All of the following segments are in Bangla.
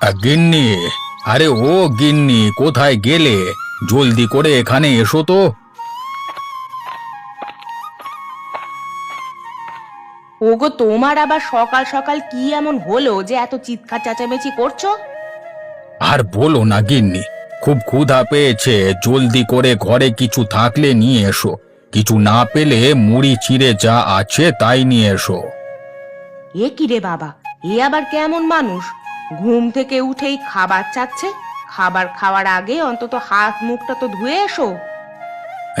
আ, গিন্নি। আরে ও গিন্নি কোথায় গেলে? জলদি করে এখানে এসো তো। ওগো তোমার আবার সকাল সকাল কি এমন হলো যে এত চিৎকার চেঁচামেচি করছ? আর বলো না গিন্নি খুব ক্ষুধা পেয়েছে। জলদি করে ঘরে কিছু থাকলে নিয়ে এসো। কিছু না পেলে মুড়ি চিড়ে যা আছে তাই নিয়ে এসো। এ কি রে বাবা এ আবার কেমন মানুষ? ঘুম থেকে উঠেই খাবার চাচ্ছে। খাবার খাওয়ার আগে অন্তত হাত মুখটা তো ধুয়ে এসো।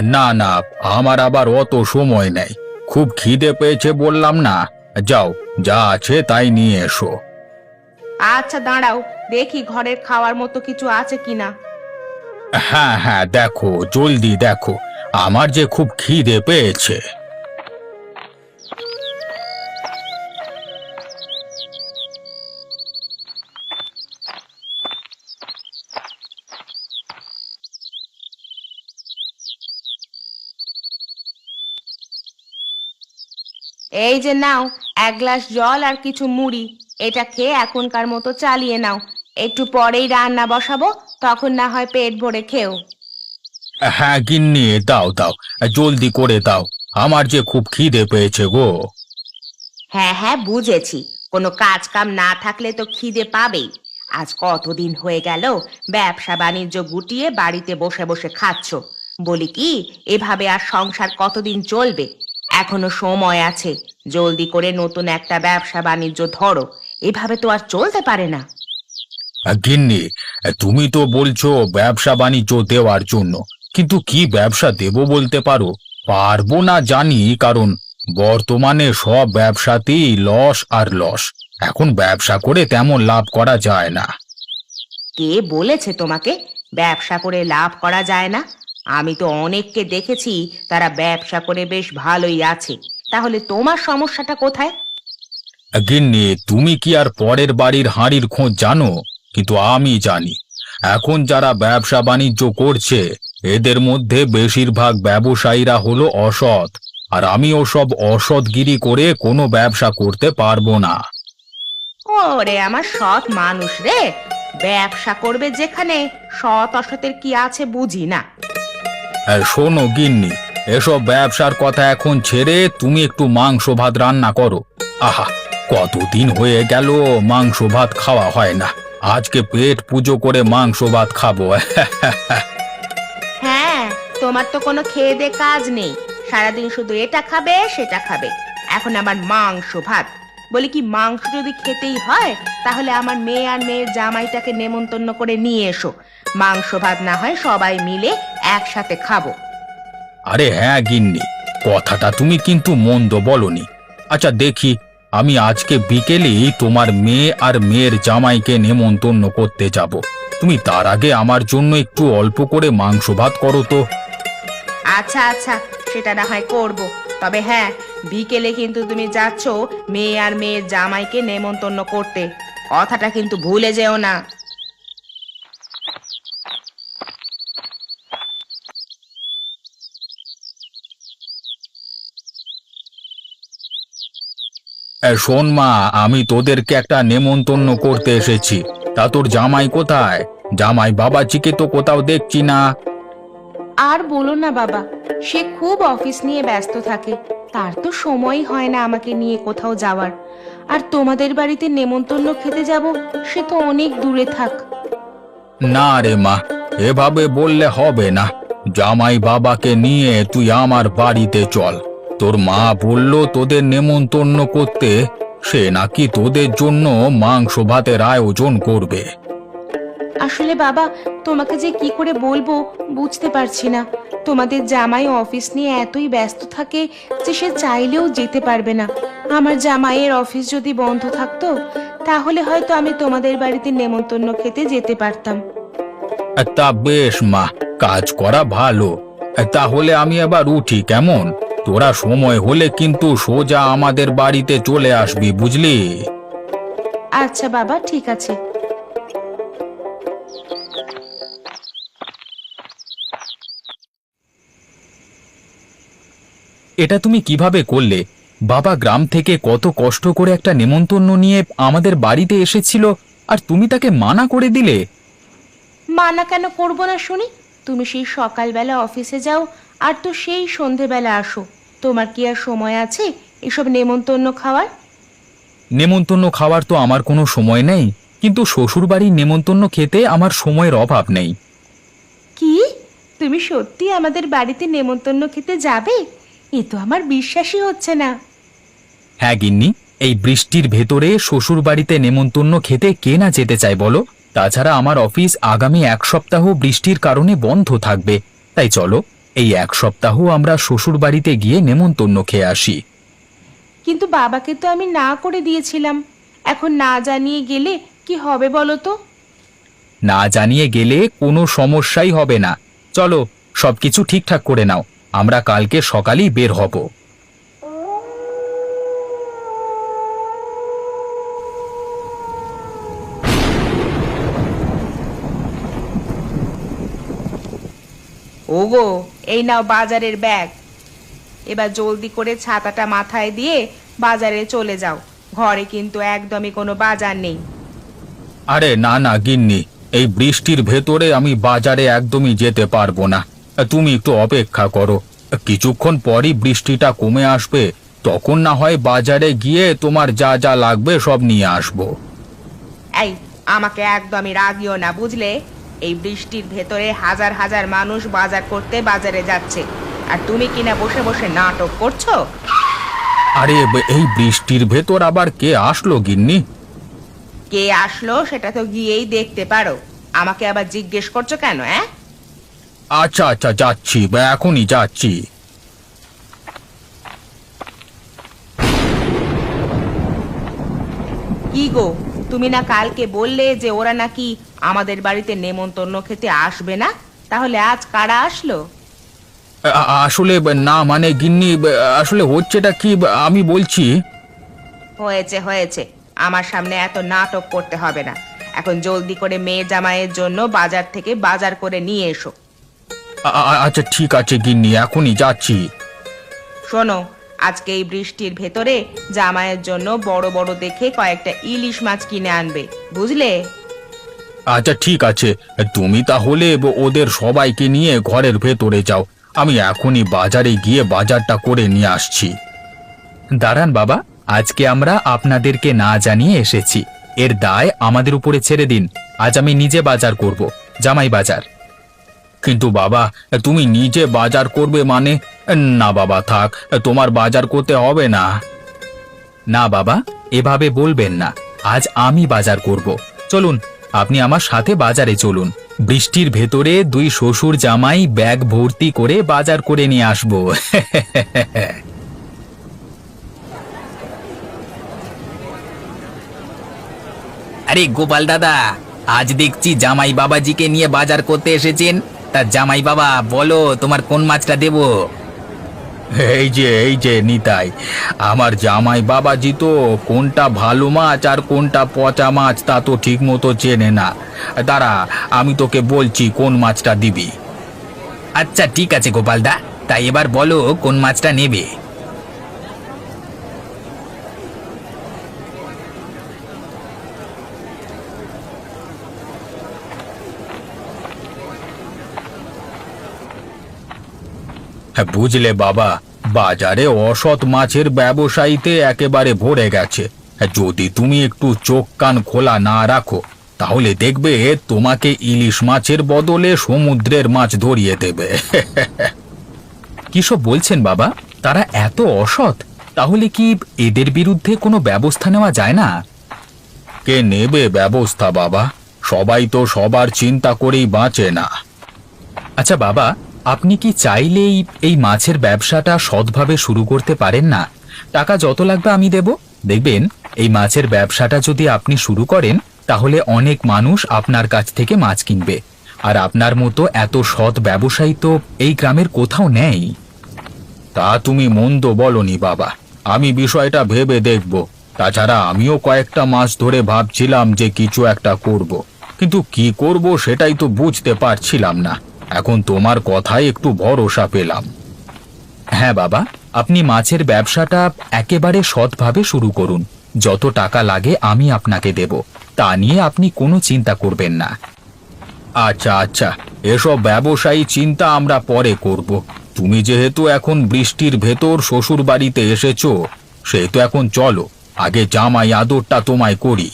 না না আমার আবার অত সময় নেই। খুব খিদে পেয়েছে বললাম না। যাও যা আছে তাই নিয়ে এসো। আচ্ছা দাঁড়াও দেখি ঘরের খাওয়ার মতো কিছু আছে কিনা। হ্যাঁ হ্যাঁ দেখো জলদি দেখো। আমার যে খুব খিদে পেয়েছে। এই যে নাও এক গ্লাস জল আর কিছু মুড়ি। এটা খেয়ে এখনকার মতো চালিয়ে নাও। একটু পরেই রান্না বসাবো তখন না হয় পেট ভরে খেও। হ্যাঁ গিন্নি দাও দাও। জলদি করে দাও। আমার যে খুব খিদে পেয়েছে গো। হ্যাঁ হ্যাঁ বুঝেছি। কোনো কাজ কাম না থাকলে তো খিদে পাবেই। আজ কতদিন হয়ে গেল ব্যবসা বাণিজ্য গুটিয়ে বাড়িতে বসে বসে খাচ্ছ। বলি কি এভাবে আর সংসার কতদিন চলবে? এখনও সময় আছে। জলদি করে নতুন একটা ব্যবসা বাণিজ্য ধরো। এভাবে তো আর চলতে পারে না। গিন্নি তুমি তো বলছো ব্যবসা বাণিজ্য দেওয়ার জন্য। কিন্তু কি ব্যবসা দেব বলতে পারো? পারব না জানি কারণ বর্তমানে সব ব্যবসাতেই লস আর লস। এখন ব্যবসা করে তেমন লাভ করা যায় না। কে বলেছে তোমাকে? ব্যবসা করে লাভ করা যায় না। আমি তো অনেককে দেখেছি তারা ব্যবসা করে বেশ ভালোই আছে। তাহলে তোমার সমস্যাটা কোথায়? গিন্নি তুমি কি আর পরের বাড়ির হাঁড়ির খোঁজ জানো? কিন্তু আমি জানি এখন যারা ব্যবসা বাণিজ্য করছে এদের মধ্যে বেশিরভাগ ব্যবসায়ীরা হলো অসৎ আর আমি ওসব অসৎগিরি করে কোনো ব্যবসা করতে পারব না। ওরে আমার সৎ মানুষ রে! ব্যবসা করবে যেখানে সৎ অসতের কি আছে বুঝি না। শোনো গিন্নি, এসব ব্যবসার কথা এখন ছেড়ে তুমি একটু মাংস ভাত রান্না করো। আহা, কতদিন হয়ে গেল, মাংস ভাত খাওয়া হয় না। আজকে পেট পুজো করে মাংস ভাত খাব। হ্যাঁ তোমার তো কোনো খেয়ে দে কাজ নেই। সারাদিন শুধু এটা খাবে, সেটা খাবে। এখন আমার মাংস ভাত। বলি কি, মাংস যদি খেতেই হয়, তাহলে আমার মেয়ে আর মেয়ের জামাইটাকে নেমন্তন্ন করে নিয়ে এসো। মাংস ভাত না হয় সবাই মিলে একসাথে খাব। আরে হ্যাঁ গিন্নি কথাটা তুমি কিন্তু মন্দ বলনি। আচ্ছা দেখি আমি আজকে বিকেলেই তোমার মেয়ে আর মেয়ের জামাইকে নেমন্তন্ন করতে যাব। তুমি তার আগে আমার জন্য একটু অল্প করে মাংস ভাত করো তো। আচ্ছা আচ্ছা সেটা না হয় করব। তবে হ্যাঁ বিকেলে কিন্তু তুমি যাচ্ছ মেয়ে আর মেয়ের জামাইকে নেমন্তন্ন করতে। কথাটা কিন্তু ভুলে যেও না। শোন মা আমি তোদেরকে একটা নেমন্তন্ন করতে এসেছি। তা তোর জামাই কোথায়? জামাই বাবাজিকে তো কোথাও দেখছি না। আর বলো না বাবা সে খুব অফিস নিয়ে ব্যস্ত থাকে। তার তো সময়ই হয় না আমাকে নিয়ে কোথাও যাওয়ার। আর তোমাদের বাড়িতে নেমন্তন্ন খেতে যাব সে তো অনেক দূরে থাক। না রে মা এভাবে বললে হবে না। জামাই বাবাকে নিয়ে তুই আমার বাড়িতে চল। তোর মা বলল তোদের নেমন্তন্ন করতে সে নাকি তোদের জন্য মাংস ভাতের আয়োজন করবে। আসলে বাবা তোমাকে যে কি করে বলব বুঝতে পারছি না। তোমাদের জামাই অফিস নিয়ে এতই ব্যস্ত থাকে যে সে চাইলেও যেতে পারবে না। আমার জামাইয়ের অফিস যদি বন্ধ থাকতো তাহলে হয়তো আমি তোমাদের বাড়িতে নেমন্তন্ন খেতে যেতে পারতাম। তা বেশ মা কাজ করা ভালো। তাহলে আমি আবার উঠি কেমন? তোরা সময় হলে কিন্তু সোজা আমাদের বাড়িতে চলে আসবি বুঝলি? আচ্ছা বাবা ঠিক আছে। এটা তুমি কীভাবে করলে? বাবা গ্রাম থেকে কত কষ্ট করে একটা নেমন্তন্ন নিয়ে আমাদের বাড়িতে এসেছিল আর তুমি তাকে মানা করে দিলে? মানা কেন করব না শুনি? তুমি সেই সকালবেলা অফিসে যাও আর তো সেই সন্ধেবেলা আসো। তোমার কি আর সময় আছে? এসব নেমন্তন্ন খাওয়ার? নেমন্তন্ন খাওয়ার তো আমার কোনো সময় নেই। কিন্তু শ্বশুরবাড়ির নেমন্তন্ন খেতে আমার সময়ের অভাব নেই। কি? তুমি সত্যি আমাদের বাড়িতে নেমন্তন্ন খেতে যাবে? এ তো আমার বিশ্বাসই হচ্ছে না। হ্যাঁ গিন্নি এই বৃষ্টির ভেতরে শ্বশুরবাড়িতে নেমন্তন্ন খেতে কে না যেতে চায় বলো? তাছাড়া আমার অফিস আগামী এক সপ্তাহ বৃষ্টির কারণে বন্ধ থাকবে। তাই চলো। এই এক সপ্তাহ আমরা শ্বশুর বাড়িতে গিয়ে নেমন্তন্ন খেয়ে আসি। কিন্তু বাবাকে তো আমি না করে দিয়েছিলাম। এখন না জানিয়ে গেলে কি হবে বলো তো? না জানিয়ে গেলে কোনো সমস্যাই হবে না। চলো সবকিছু ঠিকঠাক করে নাও। আমরা কালকে সকালেই বের হব। ওগো। এই নাও বাজারের ব্যাগ। এবার জলদি করে ছাতাটা মাথায় দিয়ে বাজারে চলে যাও। ঘরে কিন্তু একদমই কোনো বাজার নেই। আরে না না গিন্নি এই বৃষ্টির ভেতরে আমি বাজারে একদমই যেতে পারব না। তুমি একটু অপেক্ষা করো। কিছুক্ষণ পরই বৃষ্টিটা কমে আসবে তখন না হয় বাজারে গিয়ে তোমার যা যা লাগবে সব নিয়ে আসব। এই আমাকে একদমই রাগিও না বুঝলে? এই বৃষ্টির ভেতরে হাজার হাজার মানুষ বাজার করতে বাজারে যাচ্ছে। আর তুমি কিনা বসে বসে নাটক করছ? আরে ব- এই বৃষ্টির ভেতর আবার কে আসলো গিন্নি? কে আসলো সেটা তো গিয়েই দেখতে পারো। আমাকে আবার জিজ্ঞেস করছ কেন হ্যাঁ আচ্ছা আচ্ছা যাচ্ছি বা এখনই যাচ্ছি। কি গো তুমি না কালকে বললে যে ওরা নাকি আমাদের বাড়িতে নেমন্তন্ন খেতে আসবে না? তাহলে আজ কারা আসলো? আ- আসলে না মানে গিন্নি আসলে হচ্ছেটা কি আমি বলছি। হয়েছে হয়েছে। আমার সামনে এত নাটক করতে হবে না। এখন জলদি করে মেয়ে জামাইয়ের জন্য বাজার থেকে বাজার করে নিয়ে এসো। আ- আ- আচ্ছা ঠিক আছে গিন্নি এখনই যাচ্ছি। শোনো আজকে এই বৃষ্টির ভেতরে জামাইয়ের জন্য বড় বড় দেখে কয়েকটা ইলিশ মাছ কিনে আনবে, বুঝলে? আচ্ছা ঠিক আছে। তুমি তাহলে ওদের সবাইকে নিয়ে ঘরের ভেতরে যাও। আমি এখনই বাজারে গিয়ে বাজারটা করে নিয়ে আসছি। দাঁড়ান বাবা, আজকে আমরা আপনাদেরকে না জানিয়ে এসেছি। এর দায় আমাদের উপরে ছেড়ে দিন। আজ আমি নিজে বাজার করব, জামাই বাজার। কিন্তু বাবা, তুমি নিজে বাজার করবে মানে না বাবা, থাক, তোমার বাজার করতে হবে না। না বাবা, এভাবে বলবেন না, আজ আমি বাজার করব। চলুন, আপনি আমার সাথে বাজারে চলুন। বৃষ্টির ভেতরে দুই শ্বশুর জামাই ব্যাগ ভর্তি করে বাজার করে নিয়ে আসব। আরে গোপাল দাদা, আজ দেখছি জামাই বাবাজিকে নিয়ে বাজার করতে এসেছেন। তা জামাই বাবা, বলো, তোমার কোন মাছটা দেবো? এই যে এই যে নিতাই, আমার জামাই বাবাজি তো কোনটা ভালো মাছ আর কোনটা পচা মাছ তা তো ঠিক মতো চেনে না। দাঁড়া, আমি তোকে বলছি কোন মাছটা দিবি। আচ্ছা ঠিক আছে গোপালদা তাই এবার বলো কোন মাছটা নেবে। হ্যাঁ বুঝলে বাবা বাজারে অসৎ মাছের ব্যবসায়ীতে একেবারে ভরে গেছে। যদি তুমি একটু চোখ কান খোলা না রাখো, তাহলে দেখবে তোমাকে ইলিশ মাছের বদলে সমুদ্রের মাছ ধরিয়ে দেবে। কিসব বলছেন বাবা? তারা এত অসৎ, তাহলে কি এদের বিরুদ্ধে কোনো ব্যবস্থা নেওয়া যায় না? কে নেবে ব্যবস্থা বাবা? সবাই তো সবার চিন্তা করেই বাঁচে না। আচ্ছা বাবা আপনি কি চাইলেই এই মাছের ব্যবসাটা সৎভাবে শুরু করতে পারেন না? টাকা যত লাগবে আমি দেব। দেখবেন, এই মাছের ব্যবসাটা যদি আপনি শুরু করেন, তাহলে অনেক মানুষ আপনার কাছ থেকে মাছ কিনবে। আর আপনার মতো এত সৎ ব্যবসায়ী তো এই গ্রামের কোথাও নেই। তা তুমি মন্দ বলনি বাবা। আমি বিষয়টা ভেবে দেখব। তাছাড়া আমিও কয়েকটা মাস ধরে ভাবছিলাম যে কিছু একটা করব। কিন্তু কি করব সেটাই তো বুঝতে পারছিলাম না। এখন তোমার কথায় একটু ভরসা পেলাম। হ্যাঁ বাবা, আপনি মাছের ব্যবসাটা একেবারে সৎভাবে শুরু করুন। যত টাকা লাগে আমি আপনাকে দেব। তা নিয়ে আপনি কোনো চিন্তা করবেন না। আচ্ছা আচ্ছা এসব ব্যবসায়ী চিন্তা আমরা পরে করব। তুমি যেহেতু এখন বৃষ্টির ভেতর শ্বশুর বাড়িতে এসেছ সেহেতু এখন চলো, আগে জামাই আদরটা তোমায় করি।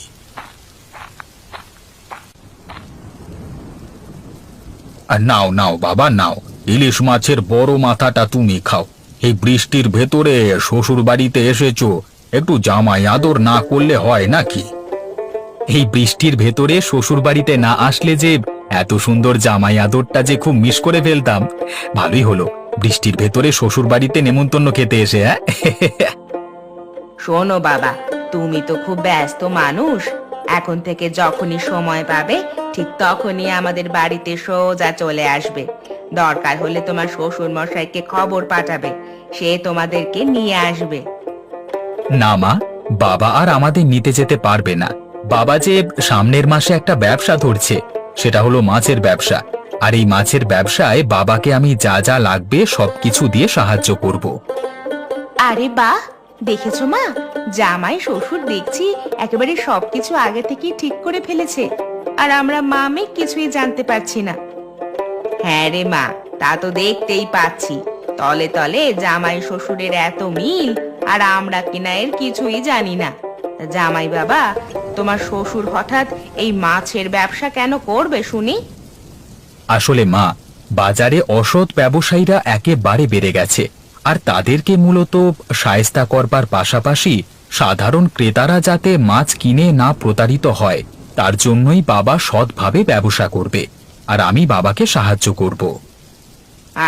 আর নাও নাও, বাবা, নাও। ইলিশ মাছের বড় মাথাটা তুমি খাও। এই বৃষ্টির ভেতরে শ্বশুর বাড়িতে এসেছ, একটু জামাই আদর না করলে হয় নাকি? এই বৃষ্টির ভেতরে শ্বশুর বাড়িতে না আসলে যে এত সুন্দর জামাই আদরটা যে খুব মিস করে ফেলতাম। ভালোই হলো, বৃষ্টির ভেতরে শ্বশুর বাড়িতে নেমন্তন্ন খেতে এসে হ্যাঁ? শোনো বাবা, তুমি তো খুব ব্যস্ত মানুষ। এখন থেকে যখনই সময় পাবে ঠিক তখনই আমাদের বাড়িতে সোজা চলে আসবে। দরকার হলে তোমার শ্বশুর মশাইকে খবর পাঠাবে। সে তোমাদেরকে নিয়ে আসবে। না মা বাবা আর আমাদের নিতে যেতে পারবে না। বাবা যে সামনের মাসে একটা ব্যবসা ধরছে সেটা হলো মাছের ব্যবসা। আর এই মাছের ব্যবসায় বাবাকে আমি যা যা লাগবে সবকিছু দিয়ে সাহায্য করব। আরে বাহ দেখেছ মা? জামাই শ্বশুর দেখছি একেবারে সবকিছু আগে থেকেই ঠিক করে ফেলেছে। আর আমরা মা মামে কিছুই জানতে পারছি না। হ্যাঁ রে মা, তা তো দেখতেই পাচ্ছি। তলে তলে জামাই শ্বশুরের এত মিল আর আমরা কিনা এর কিছুই জানি না। জামাই বাবা, তোমার শ্বশুর হঠাৎ এই মাছের ব্যবসা কেন করবে শুনি? আসলে মা, বাজারে অসৎ ব্যবসায়ীরা একেবারে বেড়ে গেছে। আর তাদেরকে মূলত সায়স্তা করবার পাশাপাশি সাধারণ ক্রেতারা যাতে মাছ কিনে না প্রতারিত হয়। তার জন্যই বাবা সৎভাবে ব্যবসা করবে, আর আমি বাবাকে সাহায্য করব।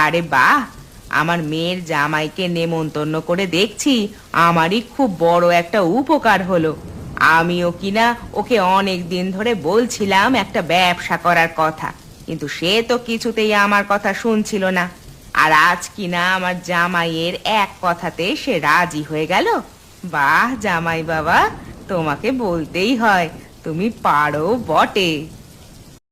আরে বাহ! আমার মেয়ের জামাইকে নেমন্তন্ন করে দেখছি, আমারই খুব বড় একটা উপকার হলো। আমিও কিনা ওকে অনেক দিন ধরে বলছিলাম একটা ব্যবসা করার কথা, কিন্তু সে তো কিছুতেই আমার কথা শুনছিল না। আর আজ কিনা আমার জামাইয়ের এক কথাতে সে রাজি হয়ে গেল? বাহ জামাই বাবা, তোমাকে বলতেই হয় তুমি পারো বটে।